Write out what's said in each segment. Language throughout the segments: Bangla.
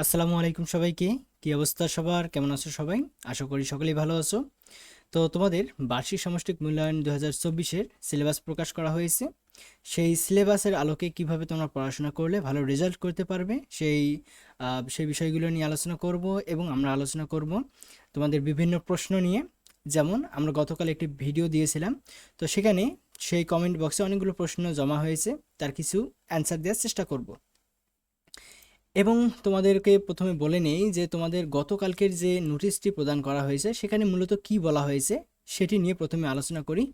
আসসালামু আলাইকুম সবাইকে। কি অবস্থা সবার? কেমন আছো সবাই? আশা করি সকলেই ভালো আছো। তো তোমাদের বার্ষিক সামষ্টিক মূল্যায়ন দু হাজার চব্বিশের সিলেবাস প্রকাশ করা হয়েছে। সেই সিলেবাসের আলোকে কীভাবে তোমরা পড়াশোনা করলে ভালো রেজাল্ট করতে পারবে, সেই সেই বিষয়গুলো নিয়ে আলোচনা করব এবং আমরা আলোচনা করব তোমাদের বিভিন্ন প্রশ্ন নিয়ে। যেমন, আমরা গতকাল একটি ভিডিও দিয়েছিলাম। তো সেখানে সেই কমেন্ট বক্সে অনেকগুলো প্রশ্ন জমা হয়েছে। তার কিছু অ্যান্সার দেওয়ার চেষ্টা করব। এবং তোমাদেরকে প্রথমে বলে নেই যে তোমাদের গতকালকের যে নোটিশটি প্রদান করা হয়েছে, সেখানে মূলত কি বলা হয়েছে সেটি নিয়ে প্রথমে আলোচনা করি।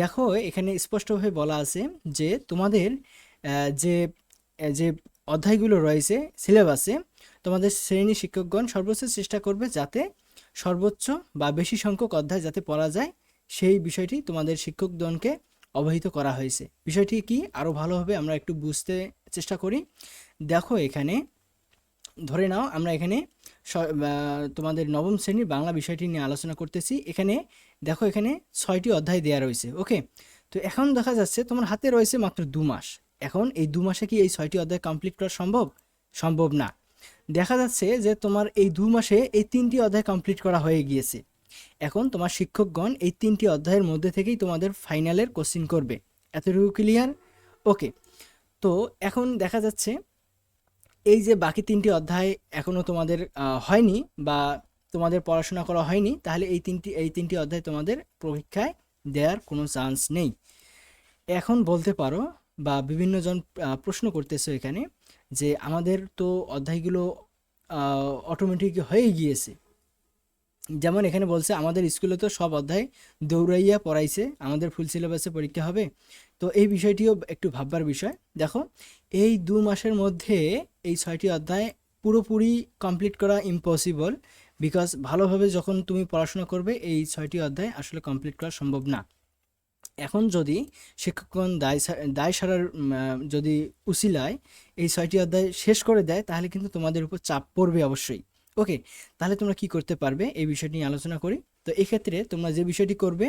দেখো, এখানে স্পষ্টভাবে বলা আছে যে তোমাদের যে যে অধ্যায়গুলো রয়েছে, সিলেবাসে, তোমাদের শ্রেণি শিক্ষকগণ সর্বোচ্চ চেষ্টা করবে যাতে সর্বোচ্চ বা বেশি সংখ্যক অধ্যায় যাতে পড়া যায়। সেই বিষয়টি তোমাদের শিক্ষকগণকে অবহিত করা হয়েছে। বিষয়টি কি? আরও ভালোভাবে আমরা একটু বুঝতে চেষ্টা করি। দেখো এখানে, ধরে নাও আমরা এখানে তোমাদের নবম শ্রেণির বাংলা বিষয়টি নিয়ে আলোচনা করতেছি। এখানে দেখো এখানে ছয়টি অধ্যায় দেওয়া রয়েছে, ওকে? তো এখন দেখা যাচ্ছে তোমার হাতে রয়েছে মাত্র দু মাস। এখন এই দু মাসে কি এই ছয়টি অধ্যায় কমপ্লিট করা সম্ভব? সম্ভব না। দেখা যাচ্ছে যে তোমার এই দু মাসে এই তিনটি অধ্যায় কমপ্লিট করা হয়ে গিয়েছে। এখন তোমার শিক্ষকগণ এই তিনটি অধ্যায়ের মধ্যে থেকেই তোমাদের ফাইনালের কোশ্চিন করবে। এতটুকু ক্লিয়ার ওকে তো এখন দেখা যাচ্ছে, এই যে বাকি তিনটি অধ্যায় এখনও তোমাদের হয়নি বা তোমাদের পড়াশোনা করা হয়নি, তাহলে এই তিনটি এই তিনটি অধ্যায় তোমাদের পরীক্ষায় দেওয়ার কোনো চান্স নেই। এখন বলতে পারো বা বিভিন্নজন প্রশ্ন করতেছে এখানে যে আমাদের তো অধ্যায়গুলো অটোমেটিক হয়ে গিয়েছে। যেমন এখানে বলছে, আমাদের স্কুলে তো সব অধ্যায় দৌড়াইয়া পড়াইছে, আমাদের ফুল সিলেবাসে পরীক্ষা হবে। তো এই বিষয়টিও একটু ভাববার বিষয়। দেখো, এই দু মাসের মধ্যে এই ছয়টি অধ্যায় পুরোপুরি কমপ্লিট করা ইম্পসিবল বিকজ ভালোভাবে যখন তুমি পড়াশোনা করবে, এই ছয়টি অধ্যায় আসলে কমপ্লিট করা সম্ভব না। এখন যদি শিক্ষকগণ দায় দায় সারার যদি উসিলায় এই ছয়টি অধ্যায় শেষ করে দেয়, তাহলে কিন্তু তোমাদের উপর চাপ পড়বে অবশ্যই। ওকে তাহলে তোমরা কি করতে পারবে? এই বিষয়টি নিয়ে আলোচনা করি। তো এক্ষেত্রে তোমরা যে বিষয়টি করবে,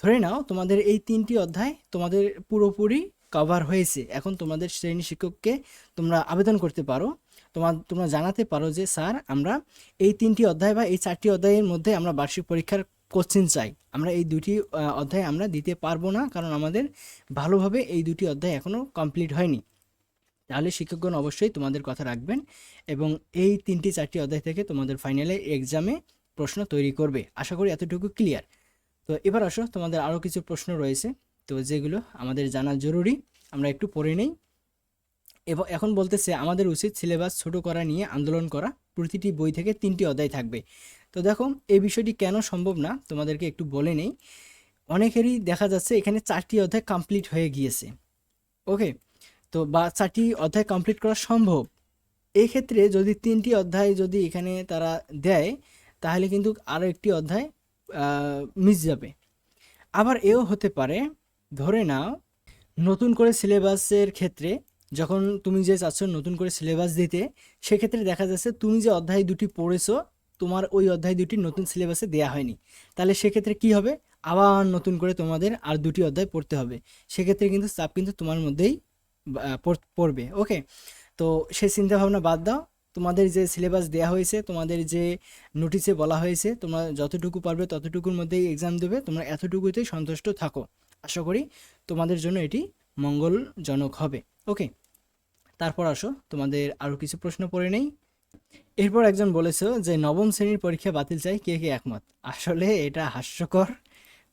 ধরে নাও তোমাদের এই তিনটি অধ্যায় তোমাদের পুরোপুরি কভার হয়েছে। এখন তোমাদের শ্রেণি শিক্ষককে তোমরা আবেদন করতে পারো। তোমার তোমরা জানাতে পারো যে, স্যার, আমরা এই তিনটি অধ্যায় বা এই চারটি অধ্যায়ের মধ্যে আমরা বার্ষিক পরীক্ষার কোশ্চেন চাই। আমরা এই দুটি অধ্যায় আমরা দিতে পারব না কারণ আমাদের ভালোভাবে এই দুটি অধ্যায় এখনও কমপ্লিট হয়নি। তাহলে শিক্ষকগণ অবশ্যই তোমাদের কথা রাখবেন এবং এই তিনটি চারটি অধ্যায় থেকে তোমাদের ফাইনালে এক্সামে প্রশ্ন তৈরি করবে। আশা করি এতটুকু ক্লিয়ার তো এবার আসো, তোমাদের আরও কিছু প্রশ্ন রয়েছে। তো যেগুলো আমাদের জানা জরুরি, আমরা একটু পড়ে নেই। এবং, এখন বলতেছে, আমাদের উচিত সিলেবাস ছোট করা নিয়ে আন্দোলন করা। প্রতিটি বই থেকে তিনটি অধ্যায় থাকবে। তো দেখো, এই বিষয়টি কেন সম্ভব না? তোমাদেরকে একটু বলে নেই। অনেকেরই দেখা যাচ্ছে এখানে চারটি অধ্যায় কমপ্লিট হয়ে গিয়েছে। ওকে তো বা চারটি অধ্যায় কমপ্লিট করা সম্ভব। এই ক্ষেত্রে যদি তিনটি অধ্যায় যদি এখানে তারা দেয়, তাহলে কিন্তু আরও একটি অধ্যায় মিস যাবে। আবার এও হতে পারে, ধরে নাও, নতুন করে সিলেবাসের ক্ষেত্রে যখন তুমি যে চাচ্ছ নতুন করে সিলেবাস দিতে, সেক্ষেত্রে দেখা যাচ্ছে তুমি যে অধ্যায় দুটি পড়েছো, তোমার ওই অধ্যায় দুটি নতুন সিলেবাসে দেয়া হয়নি। তাহলে সেক্ষেত্রে কি হবে? আবার নতুন করে তোমাদের আর দুটি অধ্যায় পড়তে হবে। সেক্ষেত্রে কিন্তু চাপ কিন্তু তোমার মধ্যেই পড়বে। ওকে তো সেই চিন্তা ভাবনা বাদ দাও। তোমাদের যে সিলেবাস দেয়া হয়েছে, তোমাদের যে নোটিশে বলা হয়েছে, তোমরা যতটুকু পারবে ততটুকুর মধ্যেই এক্সাম দেবে। তোমরা এতটুকুতেই সন্তুষ্ট থাকো। আশা করি তোমাদের জন্য এটি মঙ্গলজনক হবে। ওকে তারপর আসো। তোমাদের আরও কিছু প্রশ্ন পড়ে নেই। এরপর একজন বলেছ যে, নবম শ্রেণির পরীক্ষা বাতিল চাই কে কে একমত? আসলে এটা হাস্যকর।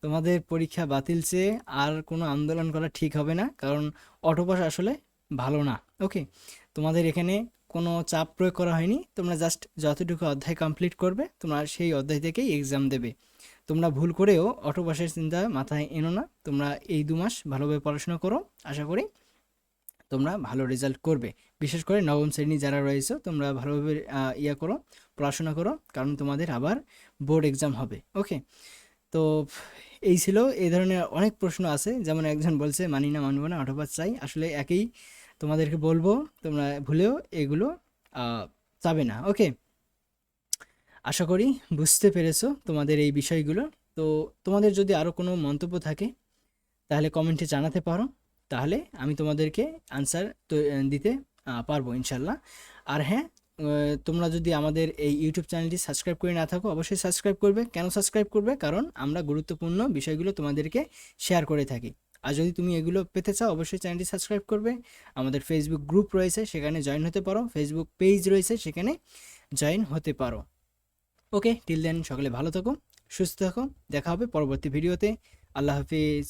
তোমাদের পরীক্ষা বাতিল চেয়ে আর কোনো আন্দোলন করা ঠিক হবে না, কারণ অটোপাস আসলে ভালো না। ওকে, তোমাদের এখানে কোনো চাপ প্রয়োগ করা হয়নি, তোমরা জাস্ট যতটুকু অধ্যায় কমপ্লিট করবে, তোমরা সেই অধ্যায় থেকেই এক্সাম দেবে। তোমরা ভুল করেও অটোপাসের চিন্তা মাথায় এনো না, তোমরা এই দু মাস ভালোভাবে পড়াশোনা করো, আশা করি তোমরা ভালো রেজাল্ট করবে। বিশেষ করে নবম শ্রেণি যারা রয়েছে, তোমরা ভালোভাবে ইয়া করো, পড়াশোনা করো, কারণ তোমাদের আবার বোর্ড এক্সাম হবে। ওকে তো এই ছিল, এই ধরনের অনেক প্রশ্ন আছে। যেমন একজন বলছে, মানি না, মানবো না অটোপাস চাই। আসলে একই তোমাদেরকে বলব, তোমরা ভুলেও এগুলো চাবে না। ওকে? আশা করি বুঝতে পেরেছ তোমাদের এই বিষয়গুলো। তো তোমাদের যদি আরও কোনো মন্তব্য থাকে, তাহলে কমেন্টে জানাতে পারো। তাহলে আমি তোমাদেরকে আনসার দিতে পারব ইনশাল্লাহ। আর হ্যাঁ তোমরা যদি আমাদের এই ইউটিউব চ্যানেলটি সাবস্ক্রাইব করে না থাকো, অবশ্যই সাবস্ক্রাইব করবে। কেন সাবস্ক্রাইব করবে? কারণ আমরা গুরুত্বপূর্ণ বিষয়গুলো তোমাদেরকে শেয়ার করে থাকি। আর যদি তুমি এগুলো পেতে চাও, অবশ্যই চ্যানেলটি সাবস্ক্রাইব করবে। আমাদের ফেসবুক গ্রুপ রয়েছে, সেখানে জয়েন হতে পারো। ফেসবুক পেজ রয়েছে, সেখানে জয়েন হতে পারো। ওকে টিল দেন সকলে ভালো থাকো, সুস্থ থাকো। দেখা হবে পরবর্তী ভিডিওতে আল্লাহ হাফিজ।